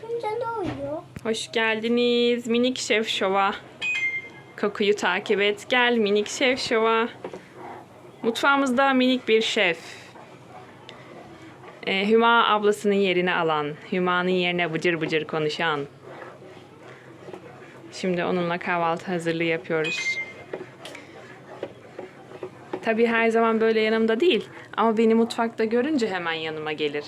Kimse ne oluyor? Hoş geldiniz minik şef şova. Kokuyu takip et. Gel minik şef şova. Mutfağımızda minik bir şef. Ee, Hüma ablasının yerini alan, Hüma'nın yerine bıcır bıcır konuşan. Şimdi onunla kahvaltı hazırlığı yapıyoruz. Tabii her zaman böyle yanımda değil. Ama beni mutfakta görünce hemen yanıma gelir.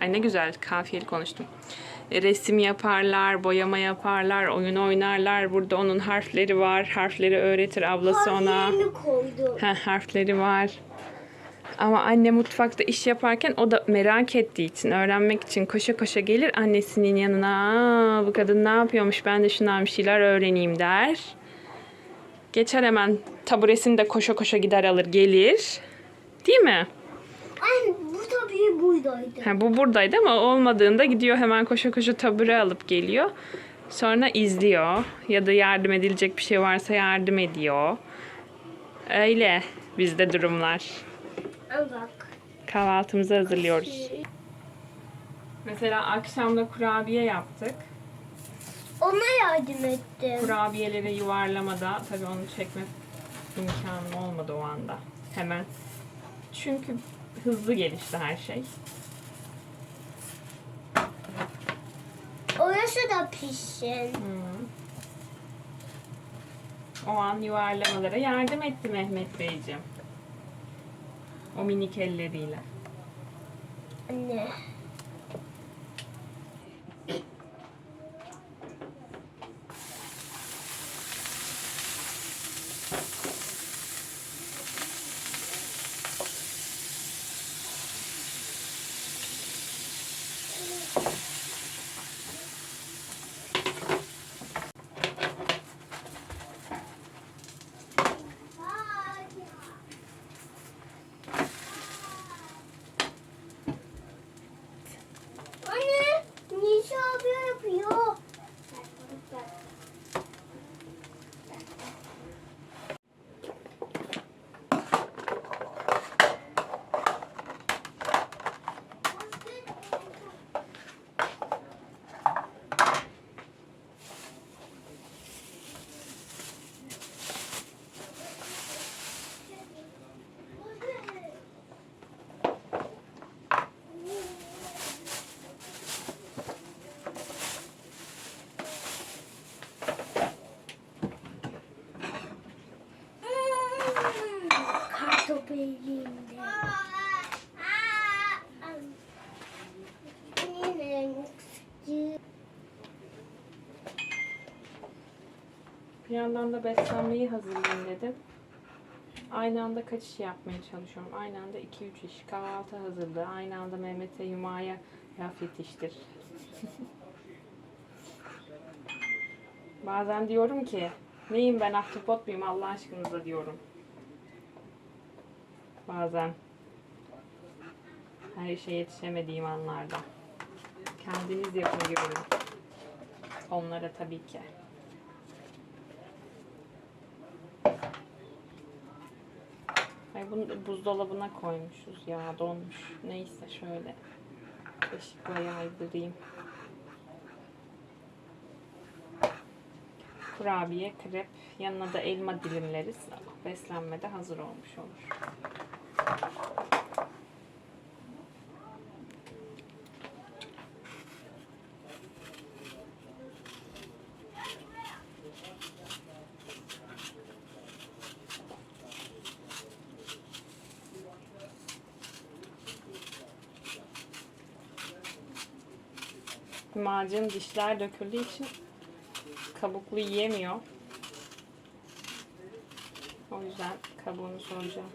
Ay ne güzel kafiyeli konuştum. Resim yaparlar, boyama yaparlar, oyun oynarlar. Burada onun harfleri var. Harfleri öğretir ablası ona. Harflerini. Heh, harfleri var. Ama anne mutfakta iş yaparken o da merak ettiği için, öğrenmek için koşa koşa gelir annesinin yanına. Aa, bu kadın ne yapıyormuş ben de şundan bir şeyler öğreneyim der. Geçer hemen taburesini de koşa koşa gider alır gelir. Değil mi? Ay bu tabii buradaydı. Ha, bu buradaydı ama olmadığında gidiyor hemen koşa koşa tabure alıp geliyor. Sonra izliyor ya da yardım edilecek bir şey varsa yardım ediyor. Öyle bizde durumlar. Bak. Kahvaltımızı hazırlıyoruz. Mesela akşamda kurabiye yaptık. Ona yardım ettim. Kurabiyeleri yuvarlamada tabii onu çekme imkanım olmadı o anda. Hemen. Çünkü hızlı gelişti her şey. Orası da pişsin. O an yuvarlamalara yardım etti Mehmet Beyciğim. O minik elleriyle. Anne, Bir yandan da beslenmeyi hazırlayayım dedim. Aynı anda kaç iş yapmaya çalışıyorum. Aynı anda 2-3 iş. Kahvaltı hazırlığı. Aynı anda Mehmet'e Yuma'ya laf yetiştir. Bazen diyorum ki neyim ben ahtapot muyum Allah aşkınıza diyorum. Bazen her işe yetişemediğim anlarda. Kendiniz yapın diyorum. Onlara tabii ki. Ay bunu buzdolabına koymuşuz ya donmuş. Neyse şöyle ışıkla yaydırayım. Kurabiye, krep, yanına da elma dilimleriz. Beslenmede hazır olmuş olur. Macun dişler döküldüğü için kabuklu yiyemiyor. O yüzden kabuğunu soracağım.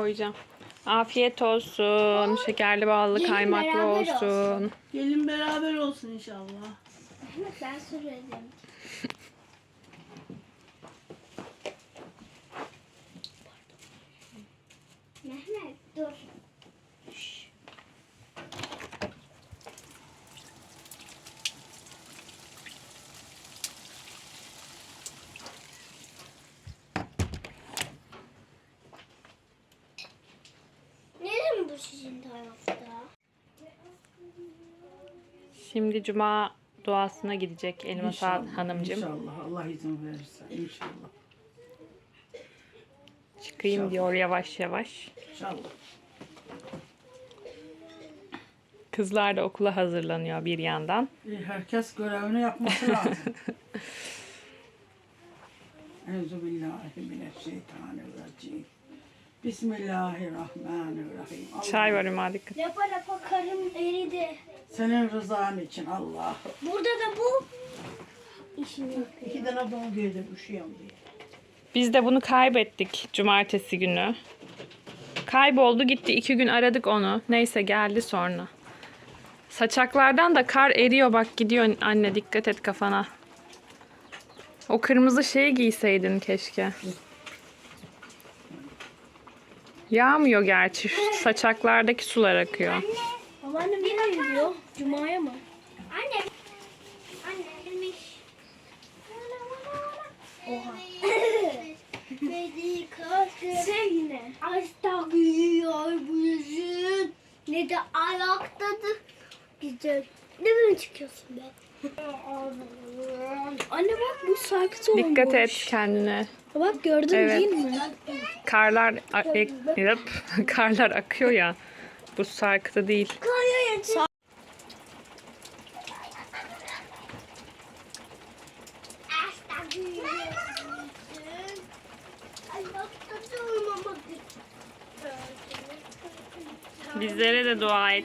Koyacağım. Afiyet olsun. Şekerli ballı Gelin kaymaklı beraber olsun. olsun. Gelin beraber olsun inşallah. Mehmet ben sürerim. Mehmet dur. Şimdi cuma duasına gidecek Elmas Hanımcığım. İnşallah Allah izin verirse inşallah. Çıkayım diyor yavaş yavaş. İnşallah. Kızlar da okula hazırlanıyor bir yandan. E, Herkes görevini yapması lazım. Euzubillahimineşşeytanirracim. Bismillahirrahmanirrahim. Allah, Çay var Üma dikkat. Lapa lapa karım eridi. Senin rızan için Allah. Burada da bu işini yapıyor. İki tane don giydim üşüyorum diye. Biz de bunu kaybettik cumartesi günü. Kayboldu gitti. iki gün aradık onu. Neyse geldi sonra. Saçaklardan da kar eriyor bak gidiyor anne dikkat et kafana. O kırmızı şeyi giyseydin keşke. Yağmıyor gerçi. Saçaklardaki sular akıyor. Babaannem nereye gidiyor? Cuma'ya mı? Anne. Anne gelmiş. Oha. Beni kalkın. Sen yine. Açta büyüyor bu yüzün. Ne de ayaktadır. Güzel. Ne böyle çıkıyorsun be? Anne bak bu saksı olmuş. Dikkat et kendine. Bak gördün Evet. değil mi? Karlar yap, karlar akıyor ya. Bu sarkıtı değil. Bizlere de dua et.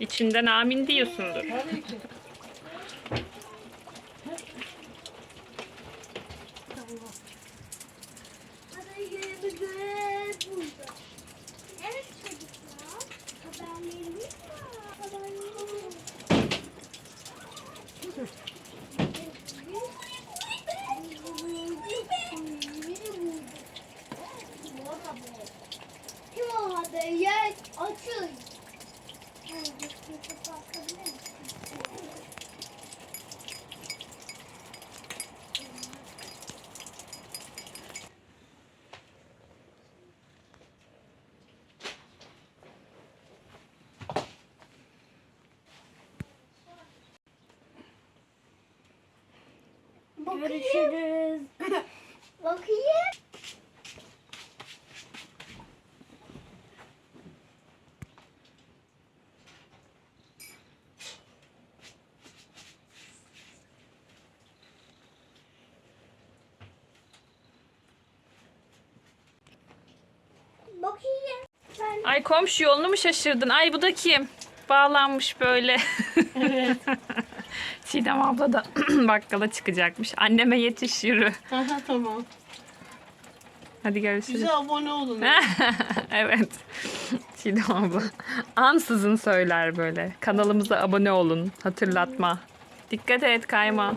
İçinden amin diyorsundur. Tabii ki. Görüşürüz. Bakayım. Bakayım. Ben Ay komşu yolunu mu şaşırdın? Ay bu da kim? Bağlanmış böyle. Evet. Çiğdem abla da bakkala çıkacakmış. Anneme yetiş yürü. Tamam. Hadi görüşürüz. Bize abone olun. evet. Çiğdem abla. Ansızın söyler böyle. Kanalımıza abone olun. Hatırlatma. Dikkat et kayma.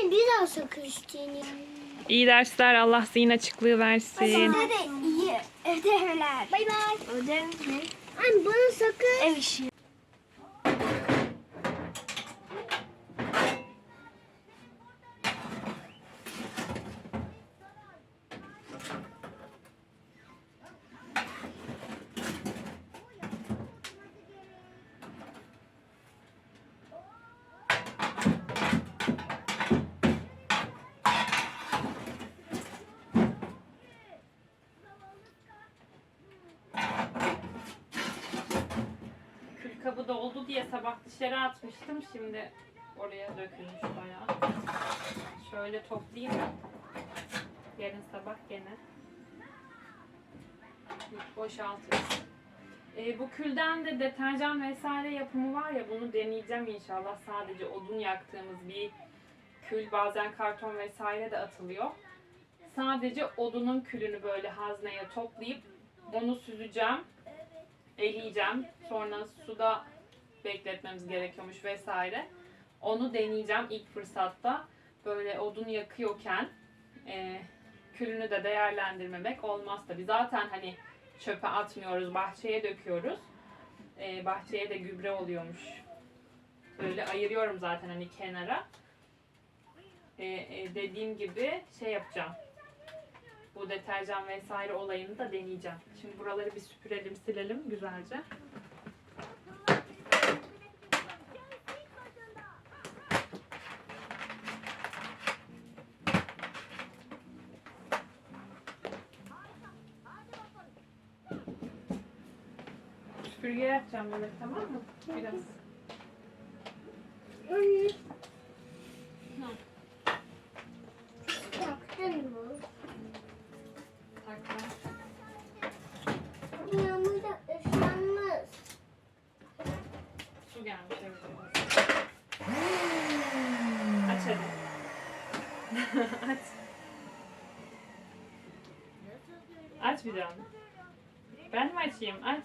Anne bir daha sakın isteyin. İyi dersler. Allah zihin açıklığı versin. Hadi iyi ödevler. Bay bay. Ödev ne? Anne bana sakın. Ev işi. Diye sabah dışarı atmıştım. Şimdi oraya dökülmüş bayağı. Şöyle toplayayım. Yarın sabah gene boşaltırız. Ee, bu külden de deterjan vesaire yapımı var ya bunu deneyeceğim inşallah. Sadece odun yaktığımız bir kül bazen karton vesaire de atılıyor. Sadece odunun külünü böyle hazneye toplayıp onu süzeceğim, eleyeceğim. Sonra suda bekletmemiz gerekiyormuş vesaire. Onu deneyeceğim ilk fırsatta. Böyle odun yakıyorken e, külünü de değerlendirmemek olmaz tabii. Zaten hani çöpe atmıyoruz, bahçeye döküyoruz. E, bahçeye de gübre oluyormuş. Böyle ayırıyorum zaten hani kenara. E, e, dediğim gibi şey yapacağım. Bu deterjan vesaire olayını da deneyeceğim. Şimdi buraları bir süpürelim, silelim güzelce. Süpürge yapacağım böyle tamam mı? Biraz. Taktın mı? Takma. Yağmur da ıslanmış. Su gelmiş evet. Aç hadi. Aç. Aç bir daha. Ben mi açayım? Aç.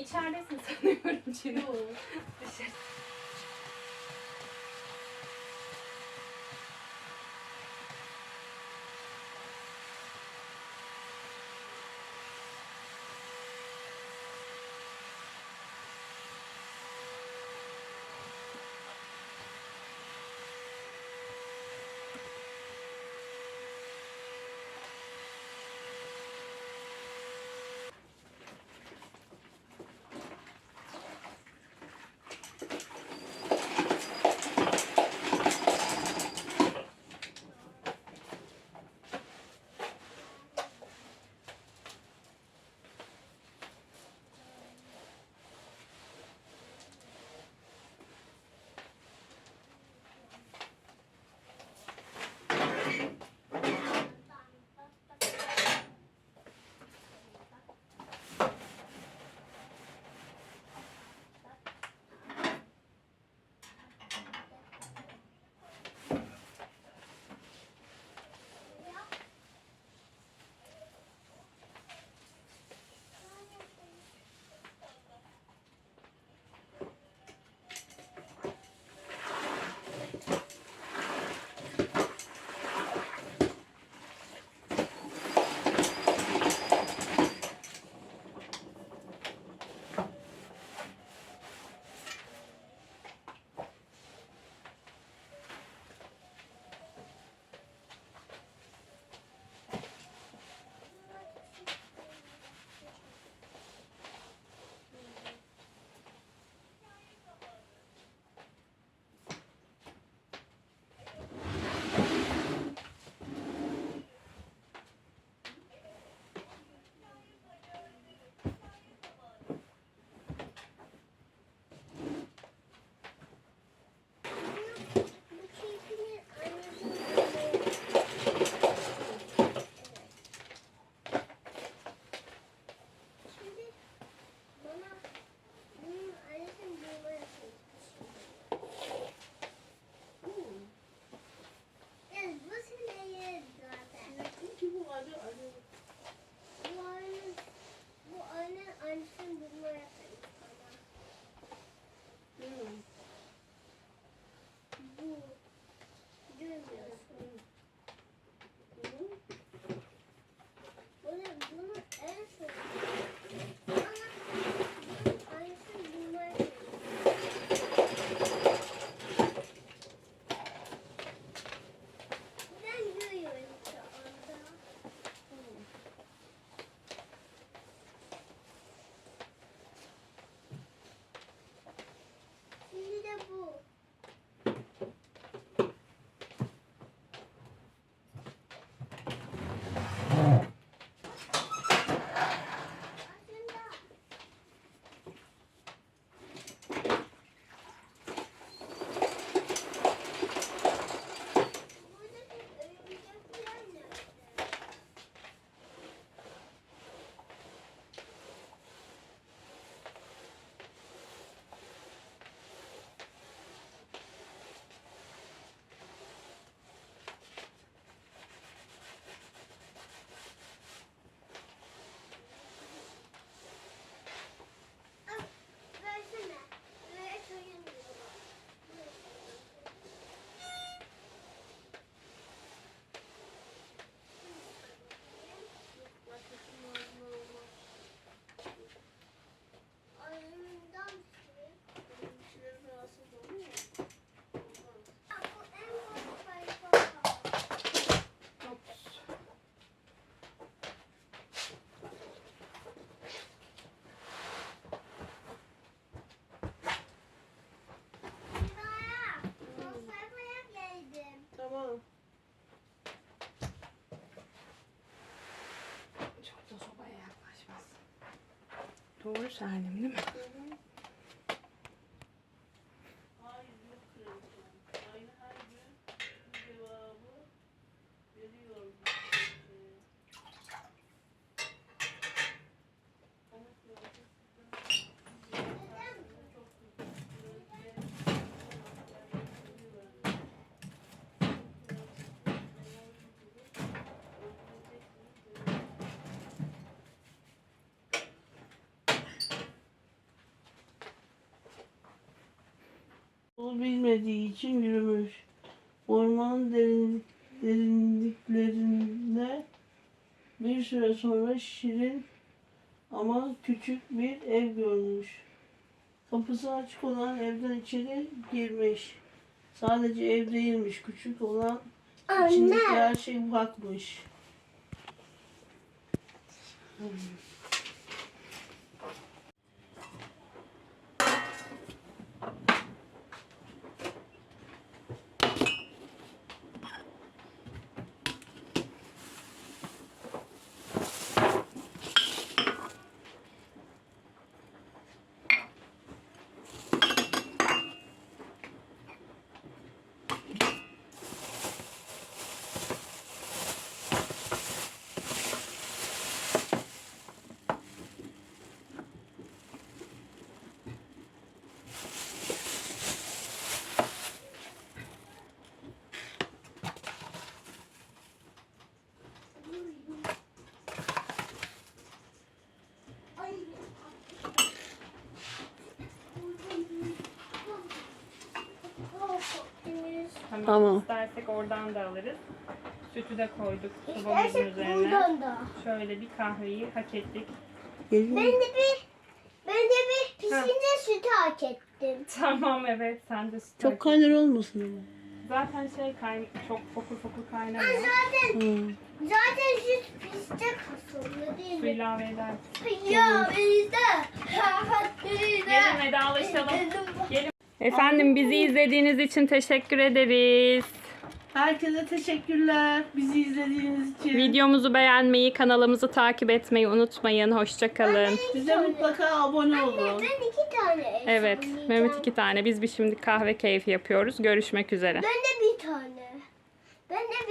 içeridesin sanıyorum Cino. Dışarı. Bu Salim değil mi? Yolu bilmediği için yürümüş. Ormanın derinlik, derinliklerinde bir süre sonra şirin ama küçük bir ev görmüş. Kapısı açık olan evden içeri girmiş. Sadece ev değilmiş, küçük olan içindeki her şey ufakmış. Tamam. Tamam. İstersek oradan da alırız. Sütü de koyduk sobamızın İstersek üzerine. buradan da. Şöyle bir kahveyi hak ettik. Geliyor Ben de bir ben de bir pisinde sütü hak ettim. Tamam evet sen de süt hak Çok kaynar olmasın ama. Zaten şey kayn çok fokur fokur kaynamıyor. Zaten Hı. zaten süt piste kasılıyor değil Su mi? ilave edersin. Ya bizde. Gelin vedalaşalım. Gelin. Efendim bizi izlediğiniz için teşekkür ederiz. Herkese teşekkürler bizi izlediğiniz için. Videomuzu beğenmeyi, kanalımızı takip etmeyi unutmayın. Hoşçakalın. Bize mutlaka abone olun. Ben iki tane Evet. Mehmet iki tane. Biz bir şimdi kahve keyfi yapıyoruz. Görüşmek üzere. Ben de bir tane. Ben de